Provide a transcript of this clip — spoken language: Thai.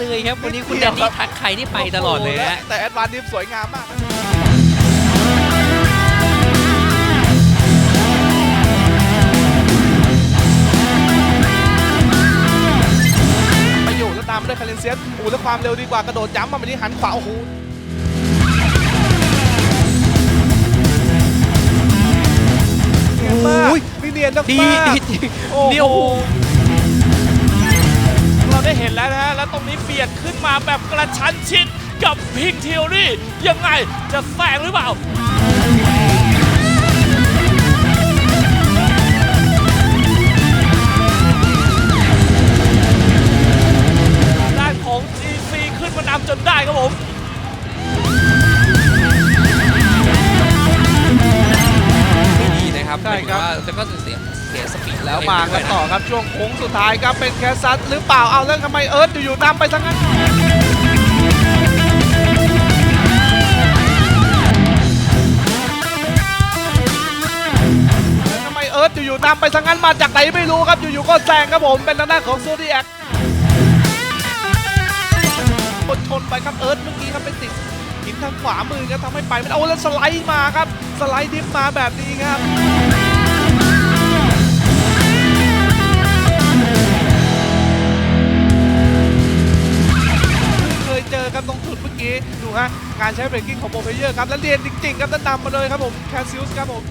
ครับ วันนี้คุณแดนนี่ทักใครที่ไปตลอดเลยฮะแต่แอดวานซ์นี่สวยงามมากนะไปอยู่แล้วตามมาด้วยคาเลนเซียสโอ้โหแล้วความเร็วดีกว่ากระโดดย้ำมาแบบนี้หันขวาโอ้โหเนียนมากโอ้ยนี่เนียนมากดีๆดีดีโอ้โหนี่โอ้โห เห็นแล้วนะฮะ แล้วตรงนี้เบียดขึ้นมาแบบกระชั้นชิดกับพิงเทียรี่ยังไงจะแซงหรือเปล่าด้านของ GC ขึ้นมานำจนได้ครับผม นะครับใช่ครับ หมายถึงว่าแล้วก็เสียเสียสปีดแล้วมากันต่อครับช่วงโค้งสุดท้ายครับเป็นแคสซัสหรือเปล่าเอาแล้วทำไมเอิร์ธอยู่ๆนำไปทั้งนั้นแล้วทำไมเอิร์ธอยู่ๆนำไปทั้งนั้นมาจากไหนไม่รู้ครับอยู่ๆก็แซงครับผมเป็นทางด้านของโซดีแอคคนชนไปครับเอิร์ธเมื่อกี้ครับไปติดหินทางขวามือครับทำให้ไปไม่ได้โอ้แล้วสไลด์มาครับ สไลด์ดิฟมาแบบนี้ครับ เคยเจอกันตรงจุดเมื่อกี้ ดูฮะ การใช้เบรกกิ้งของโปรเพเยอร์ครับ แล้วเรียนจริงๆครับแล้วนำมาเลยครับผม แคสซิลส์ครับผม